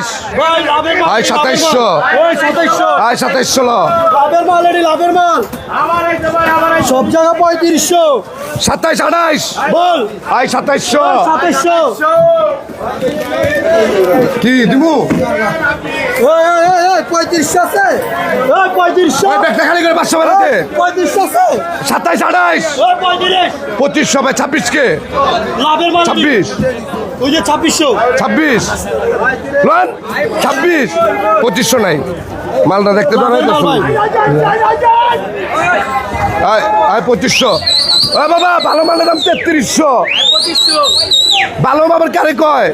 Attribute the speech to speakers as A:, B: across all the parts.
A: সাতাইশ।
B: ভাই লাভের মাল
A: ভাই,
B: এটি,
A: 2700
B: ওই সাতাইশশো
A: আয় সাতাইশশো
B: লাভের মাল এটি লাভের মাল। সব জায়গা পঁয়ত্রিশশো।
A: সাতাইশ আঠাইশ।
B: বল।
A: আয় সাতাইশশো
B: সাতাইশশো
A: কি দিব
B: পঁয়ত্রিশশো আছে?
A: সাতাইশ আঠাইশ। পঁচিশশো ভাই ছাব্বিশ কে। ছাব্বিশ।
B: ওই যে ছাব্বিশশো।
A: ছাব্বিশ। ছাব্বিশ। পঁচিশশো নাই। মালটা দেখতে আয় পঁচিশশো। ও বাবা ভালো মালের দাম তেত্রিশশো। ভালো বাবার কারে কয়?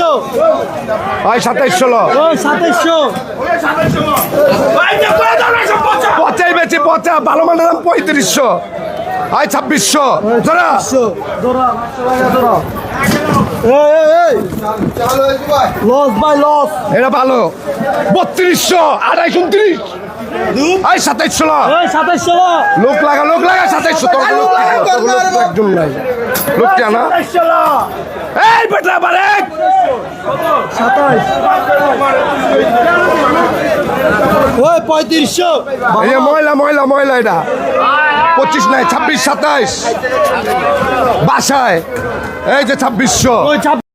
A: লো।
B: ওই সাতাইশশো।
A: পচাই বেচে পচা ভালো মালের দাম পঁয়ত্রিশশো। আয় ছাব্বিশশো। ধরা।
B: Loss by loss.
A: এটা ভালো। বত্রিশশো আড়াইশো উনত্রিশ। আয় সাতাইশশো লো।
B: ওই সাতাইশশো
A: লোক লাগা লোক লাগা সাতাইশশো। তোর লোক লাগা, তোর লোক তো একজন নাই। লোক জানা এই বেটা বারে
B: সাতাইশ। ওই পঁয়ত্রিশশো।
A: এই যে ময়লা ময়লা ময়লা এটা। পঁচিশ নাই ছাব্বিশ সাতাইশ। বাসায়। এই যে ছাব্বিশশো।
B: ছাব্বিশ